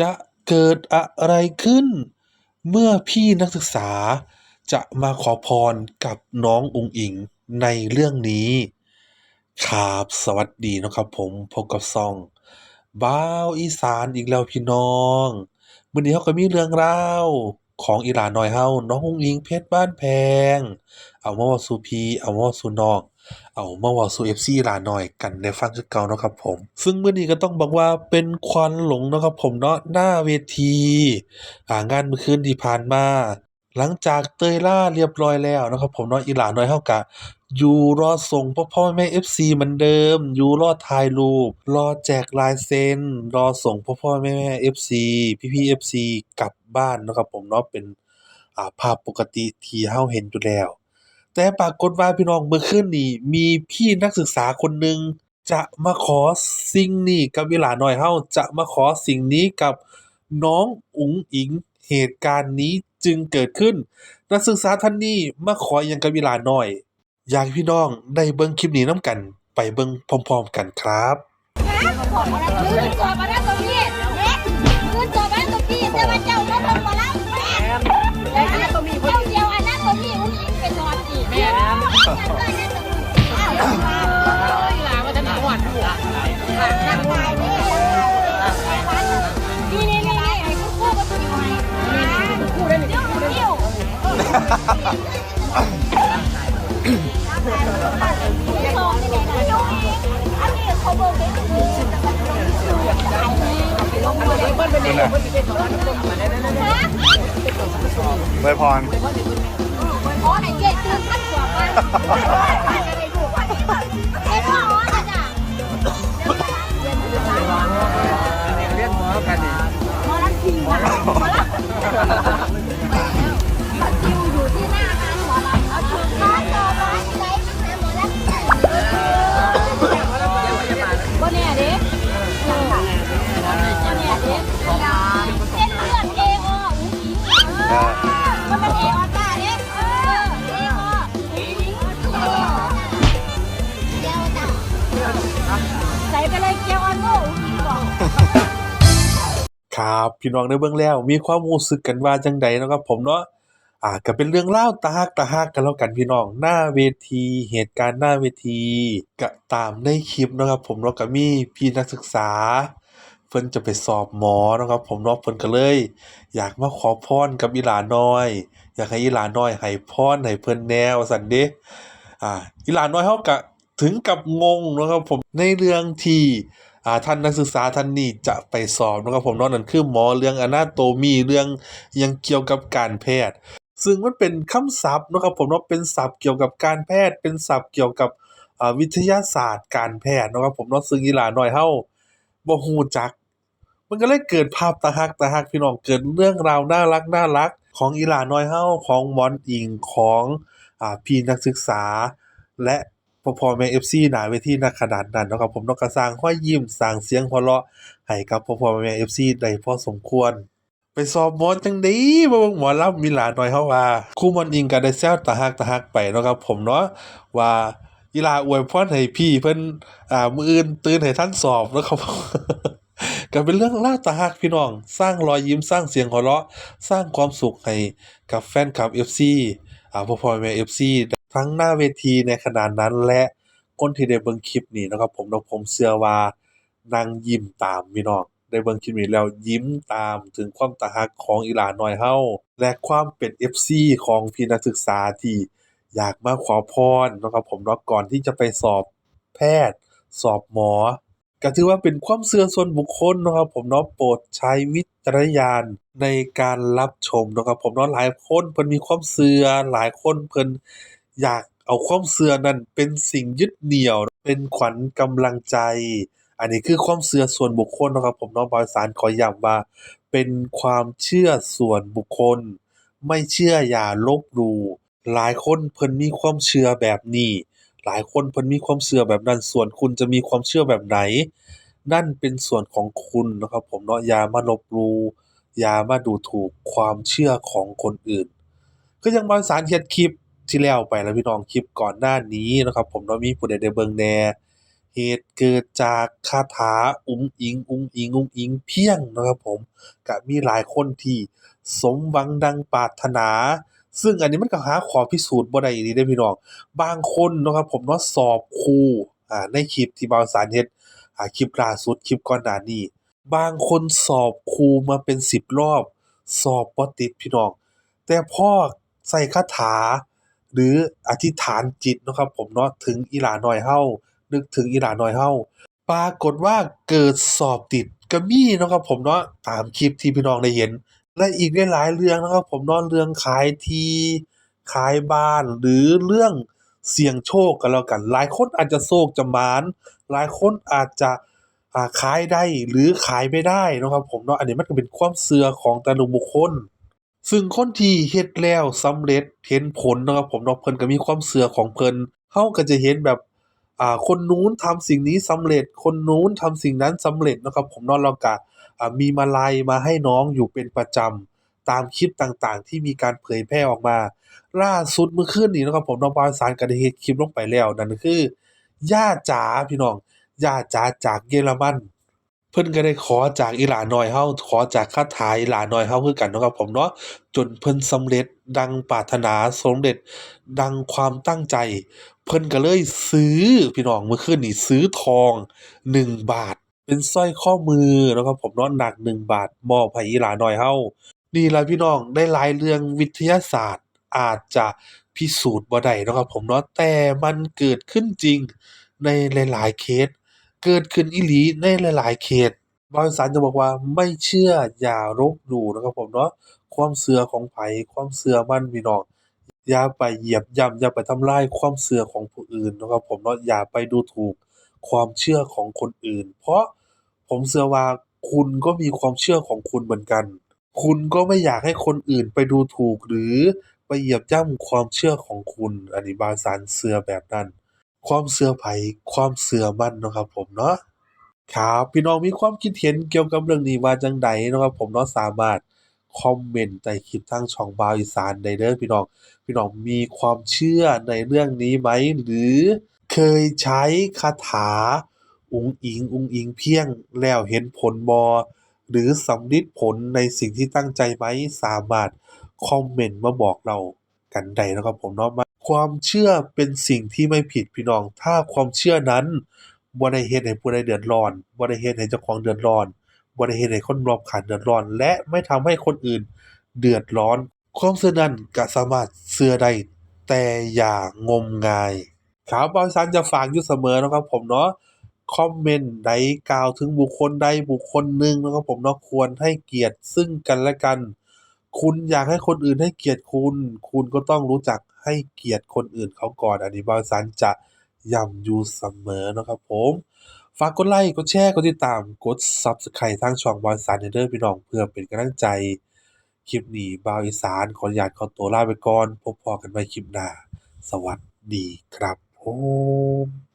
จะเกิดอะไรขึ้น เมื่อพี่นักศึกษาจะมาขอพรกับน้ององค์อิงในเรื่องนี้ครับสวัสดีนะครับผมพบกับซองบ้าวอีสานอีกแล้วพี่น้องวันนี้เราก็มีเรื่องราว ของอีหลาน้อยเฮาน้องฮงอิงเพชรบ้านแพง เอามาว่าสู่พีเอามาว่าสู่นองเอามาว่าสู่ FC หลาน้อยกันในฟังคือเก่าเนาะครับผม ซึ่งมื้อนี้ก็ต้องบอกว่าเป็นควันหลงเนาะครับผมเนาะหน้าเวทีางานเมื่อคืนที่ผ่านมา หลังจากเตยล่าเรียบร้อยแล้วนะครับผมเนาะอีหลาน้อยเฮากะ อยู่รอส่งพ่อพ่อแม่ FC เหมือนเดิม อยู่รอถ่ายรูป รอแจกลายเซ็น รอส่งพ่อพ่อแม่ FC พี่ๆ FC กลับบ้านนะครับผมเนาะเป็นอ่าภาพปกติที่เฮาเห็นอยู่แล้ว แต่ปรากฏว่าพี่น้องเมื่อคืนนี้มีพี่นักศึกษาคนหนึ่งจะมาขอสิ่งนี้กับอีหลาหน้อยเฮาจะมาขอสิ่งนี้กับน้องอุ๋งอิงเหตุการณ์นี้จึงเกิดขึ้น นักศึกษาท่านนี้มาขออิหยังกับอีหลาหน้อย อยากให้พี่น้องได้เบิ่งคลิปนี้นํกัน ไปเบิ่งพร้อมๆกันครับมือจอบมาแล้วตรงนี้เด็กมือจอบมาแล้วตรงนี้แต่ว่าเจ้าก็ลงมแล้วแม่เจ้าเดียวอันนั้นตมีอุ้งอิงเป็นนอนอีกแม่นี่นี่นี่ไอ้คู่ก็ตัวน้อยคู่ได้หนึ่งคู่ได้หนึ่งอัน คู่เวยพรอ๋อไหนเจ็ดคือขั้นกว่ากันอะไรดูว่าที่แบบไอ้พ่ออ๋อจ้ะเรียนหมอกันนี่หมอรักคิวอะหมอรักคิว มันเป็นเอโอต้าเด้เออเอออุ้งอิงเอโอเดี๋ยวจ้ะใส่ไปเลยเกียวออนโง่บอก ครับพี่น้องได้เบิ่งแล้ว มีความรู้สึกกันว่าจังใดเนาะครับผมเนาะอ่าก็เป็นเรื่องเล่าวตาฮักตาฮักกันแล้วกันพี่น้องหน้าเวทีเหตุการณ์หน้าเวทีก็ตามในคลิปเนาะครับผมเนาะก็มีพี่นักศึกษา เพิ่นจะไปสอบหมอเนาะครับผมเนาะเพิ่นก็เลย อยากมาขอพรกับอีหลาน้อย อยากให้อีหลาน้อยให้พรให้เพิ่นแนวว่าซั่นเดอ่าอีหลาน้อยเฮาก็ถึงกับงงนะครับผมในเรื่องที่อ่าท่านนักศึกษาท่านนี้จะไปสอบนะครับผมเนาะนั่นคือหมอเรื่องอนาโตมีเรื่องยังเกี่ยวกับการแพทย์ ซึ่งมันเป็นคำศัพท์นะครับผมเนาะเป็นศัพท์เกี่ยวกับการแพทย์ เป็นศัพท์เกี่ยวกับอ่าวิทยาศาสตร์การแพทย์นะครับผมเนาะซึ่งอีหลาน้อยเฮาบ่ฮู้จัก มันก็เลยเกิดภาพตาฮักตาฮักพี่น้องเกิดเรื่องราวน่ารักน่ารัก ของอีหลาน้อยเฮาของมอนอิงของอ่าพี่นักศึกษา และพอพอแม่ FC หนาเวทีณขนาดนั้นนะครับผมเนาะก็สร้างรอยยิ้มสร้างเสียงหัวเราะให้กับพอพอแม่ FC ได้พอสมควรไปสอบมอนจังด๋บ่เบิ่งหมอลำมีหลาน้อยเฮาว่าครูหมอนอิงก็ได้แซวตาฮักตาฮักไปเนาะครับผมเนาะว่าอีหลาอวยพรให้พี่เพิ่นอ่ามื้ออื่นตื่นให้ทันสอบนะครับ ก็เป็นเรื่องราตาฮักพี่น้อง สร้างรอยยิ้มสร้างเสียงหัวเราะ สร้างความสุขให้กับแฟนคลับ FC อ่าพ่อพ่อแม่ FC ทั้งหน้าเวทีในขณะนั้นและคนที่ได้เบิ่งคลิปนี้นะครับ ผมเนาะผมเชื่อว่านั่งยิ้มตามพี่น้องได้เบิ่งคลิปนี้แล้วยิ้มตามถึงความตาฮักของอีหลาน้อยเฮาและความเป็น FC ของพี่นักศึกษาที่อยากมาขอพรนะครับผมเนาะก่อนที่จะไปสอบแพทย์ สอบหมอ ก็ถือว่าเป็นความเชื่อส่วนบุคคลนะครับ ผมเนาะโปรดใช้วิจารณญาณในการรับชมนะครับ ผมเนาะหลายคนเพิ่นมีความเชื่อหลายคนเพิ่นอยากเอาความเชื่อนั้นเป็นสิ่งยึดเหนี่ยว เป็นขวัญกำลังใจ อันนี้คือความเชื่อส่วนบุคคลนะครับ ผมเนาะบอยสารขอย้ำว่า เป็นความเชื่อส่วนบุคคล ไม่เชื่ออย่าลบหลู่หลายคนเพิ่นมีความเชื่อแบบนี้ หลายคนเพิ่นมีความเชื่อแบบนั้น ส่วนคุณจะมีความเชื่อแบบไหน นั่นเป็นส่วนของคุณนะครับผมเนาะอย่ามาลบหลู่อย่ามาดูถูกความเชื่อของคนอื่น ก็ยังบางสารเฮ็ดคลิปที่แล้วไปแล้วพี่น้องคลิปก่อนหน้านี้นะครับ ผมเนาะมีผู้ใดได้เบิ่งแหน่เหตุเกิดจากคาถาอุ๋งอิง อุ๋งอิง อุ๋งอิงเพียงนะครับผมก็มีหลายคนที่สมหวังดังปรารถนา ซึ่งอันนี้มันก็หาขอพิสูจน์บ่ได้อีหลีเด้พี่น้อง บางคนนะครับผมเนาะสอบครูอ่าในคลิปที่บาวสารเฮ็ดอ่าคลิปล่าสุดคลิปก่อนหน้านี้ บางคนสอบครูมาเป็น10รอบ สอบบ่ติดพี่น้อง แต่พ่อใส่คาถา หรืออธิษฐานจิตนะครับผมเนาะถึงอีหลาน้อยเฮานึกถึงอีหลาน้อยเฮาปรากฏว่าเกิดสอบติดก็มีนะครับผมเนาะตามคลิปที่พี่น้องได้เห็น และอีกหลาย ๆ เรื่องนะครับผมเนาะ เรื่องขายที่ ขายบ้าน หรือเรื่องเสี่ยงโชคก็แล้วกัน หลายคนอาจจะโชคจะหมาน หลายคนอาจจะ อ่า ขายได้หรือขายไม่ได้เนาะครับผมเนาะ อันนี้มันก็เป็นความเชื่อของแต่ละบุคคล ซึ่งคนที่เฮ็ดแล้วสำเร็จ เห็นผลเนาะครับผมเนาะ เพิ่นก็มีความเชื่อของเพิ่นเฮาก็จะเห็นแบบ อ่า คนนู้นทำสิ่งนี้สำเร็จ คนนู้นทำสิ่งนั้นสำเร็จเนาะครับผมเนาะ แล้วก็อ่า มีมาลัยมาให้น้องอยู่เป็นประจำ ตามคลิปต่างๆ ที่มีการเผยแพร่ออกมา ล่าสุดเมื่อคืนนี้นะครับผมเนาะบ่าวสารก็ได้เฮ็ดคลิปลงไปแล้วนั่นคือย่าจ๋าพี่น้องย่าจ๋าจากเยอรมัน เพิ่นก็ได้ขอจากอีหลาน้อยเฮาขอจากคาถาอีหลาน้อยเฮาคือกันเนาะครับผมเนาะจนเพิ่นสำเร็จดังปรารถนาสำเร็จดังความตั้งใจ เพิ่นก็เลยซื้อพี่น้องเมื่อคืนนี้ซื้อทอง 1 บาท เป็นสร้อยข้อมือนะครับผมเนาะหนัก1บาทมอบให้อีหลาน้อยเฮานี่ละพี่น้องได้หลายเรื่องวิทยาศาสตร์อาจจะพิสูจน์บ่ได้นะครับผมเนาะแต่มันเกิดขึ้นจริงในหลาย ๆ เคส เกิดขึ้นอีหลีในหลาย ๆ เคสบาวอีสานจะบอกว่าไม่เชื่ออย่าลบหลู่นะครับผมเนาะความเชื่อของไผความเชื่อมันพี่น้องอย่าไปเหยียบย่ำอย่าไปทำลายความเชื่อของผู้อื่นนะครับผมเนาะอย่าไปดูถูกความเชื่อของคนอื่น เพราะ ผมเชื่อว่าคุณก็มีความเชื่อของคุณเหมือนกัน คุณก็ไม่อยากให้คนอื่นไปดูถูกหรือไปเหยียบย่ำความเชื่อของคุณ อันนี้บาสานเชื่อแบบนั้น ความเชื่อไผความเชื่อมั่นนะครับ ผมเนาะครับพี่น้องมีความคิดเห็นเกี่ยวกับเรื่องนี้ว่าจังใดนะครับผมเนาะสามารถคอมเมนต์ใต้คลิปทางช่องบาวอีสานได้เด้อพี่น้อง พี่น้องมีความเชื่อในเรื่องนี้ไหม หรือเคยใช้คาถา อุงอิงอุงอิงเพียงแล้วเห็นผลบ่หรือสำลิดผลในสิ่งที่ตั้งใจไหม สามารถคอมเมนต์มาบอกเรากันได้นะครับผมเนาะความเชื่อเป็นสิ่งที่ไม่ผิดพี่น้อง ถ้าความเชื่อนั้นบ่ได้เฮ็ดให้ผู้ใดเดือดร้อนบ่ได้เฮ็ดให้เจ้าของเดือดร้อนบ่ได้เฮ็ดให้คนรอบข้างเดือดร้อน และไม่ทำให้คนอื่นเดือดร้อน ความเชื่อนั้นก็สามารถเชื่อได้แต่อย่างมงายครับบ่าวบอีสานจะฝากอยู่เสมอนะครับผมเนาะ คอมเมนต์ใดกล่าวถึงบุคคลใดบุคคลหนึ่งนะครับผมเนาะ ควรให้เกียรติซึ่งกันและกัน คุณอยากให้คนอื่นให้เกียรติคุณ คุณก็ต้องรู้จักให้เกียรติคนอื่นเขาก่อน อันนี้บาวอีสานจะย้ำอยู่เสมอนะครับผม ฝากกดไลค์ กดแชร์ กดติดตาม กด Subscribe ทางช่องบาวอีสานให้เด้อพี่น้องเพื่อเป็นกำลังใจ คลิปนี้บาวอีสานขออนุญาตขอตัวลาไปก่อน พบพอกันใหม่คลิปหน้า สวัสดีครับผม